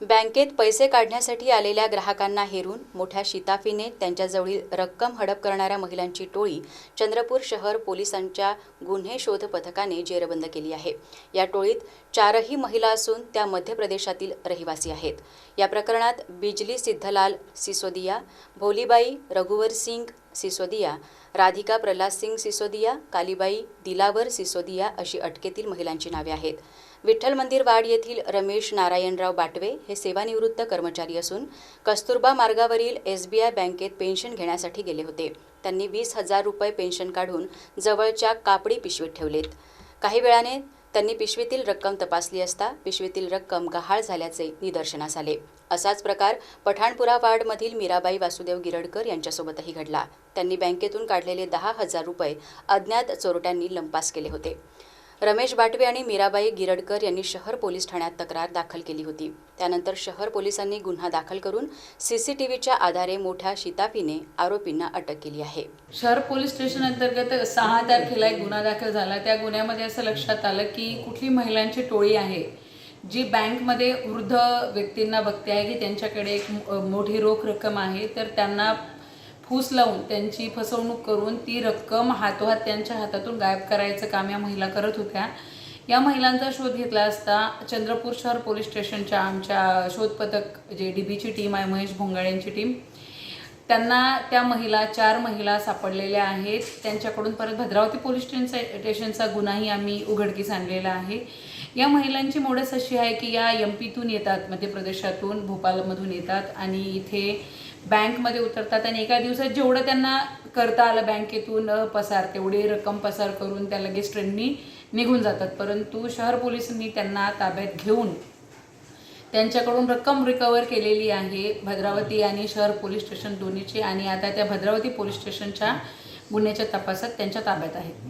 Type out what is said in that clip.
बँकेत पैसे काढण्यासाठी आलेल्या ग्राहकांना हेरून मोठ्या शिताफीने त्यांच्याजवळील रक्कम हडप करणाऱ्या महिलांची टोळी चंद्रपूर शहर पोलिसांच्या गुन्हे शोध पथकाने जेरबंद केली आहे. या टोळीत चारही महिला असून त्या मध्य प्रदेशातील रहिवासी आहेत. या प्रकरणात बिजली सिद्धलाल सिसोदिया भोलीबाई रघुवर सिंग सिसोदिया राधिका प्रल्हाद सिंग सिसोदिया कालीबाई दिलावर सिसोदिया अशी अटकेतील महिलांची नावे आहेत. विठ्ठल मंदिर वाड येथील रमेश नारायणराव बाटवे हे सेवानिवृत्त कर्मचारी असून कस्तुरबा मार्गावरील एस बी आय बँकेत पेन्शन घेण्यासाठी गेले होते. त्यांनी वीस हजार रुपये पेन्शन काढून जवळच्या कापडी पिशवीत ठेवलेत. काही वेळाने त्यांनी पिशवीतील रक्कम तपासली असता पिशवीतील रक्कम गहाळ झाल्याचे निदर्शनास आले. असाच प्रकार पठाणपुरा वार्डमधील मीराबाई वासुदेव गिरडकर यांच्यासोबतही घडला. त्यांनी बँकेतून काढलेले दहा हजार रुपये अज्ञात चोरट्यांनी लंपास केले होते. रमेश बाटवे आणि मीराबाई गिरडकर यांनी शहर पोलीस ठाण्यात तक्रार दाखल केली होती. त्यानंतर शहर पोलिसांनी गुन्हा दाखल करून सीसीटीव्हीच्या आधारे मोठ्या शिताफीने आरोपींना अटक केली आहे. शहर पोलीस स्टेशन अंतर्गत सहा तारखेला एक गुन्हा दाखल झाला. त्या गुन्ह्यामध्ये असं लक्षात आलं की कुठली महिलांची टोळी आहे जी बँकमध्ये वृद्ध व्यक्तींना बघते आहे की त्यांच्याकडे एक मोठी रोख रक्कम आहे तर त्यांना फूस लावून त्यांची फसवणूक करून ती रक्कम हातोहात त्यांच्या हातातून गायब करायचं काम या महिला करत होत्या. या महिलांचा शोध घेतला असता चंद्रपूर शहर पोलीस स्टेशनच्या आमच्या शोध पथक जे डी बीची टीम आहे महेश भोंगाळ यांची टीम त्यांना त्या महिला चार महिला सापडलेल्या आहेत. त्यांच्याकडून परत भद्रावती पोलीस स्टेशनचा स्टेशनचा गुन्हाही आम्ही उघडकीस आणलेला आहे. या महिलांची मोडस अशी आहे की या एम पीतून येतात मध्य प्रदेशातून भोपालमधून येतात आणि इथे बँकमध्ये उतरतात आणि एका दिवसात जेवढं त्यांना करता आलं बँकेतून पसार तेवढी रक्कम पसार करून त्या लगेच ट्रेननी निघून जातात. परंतु शहर पोलिसांनी त्यांना ताब्यात घेऊन त्यांच्याकडून रक्कम रिकवर केलेली आहे. भद्रावती आणि शहर पोलीस स्टेशन दोन्हीची आणि आता त्या भद्रावती पोलीस स्टेशनच्या गुन्ह्याच्या तपासात त्यांच्या ताब्यात आहेत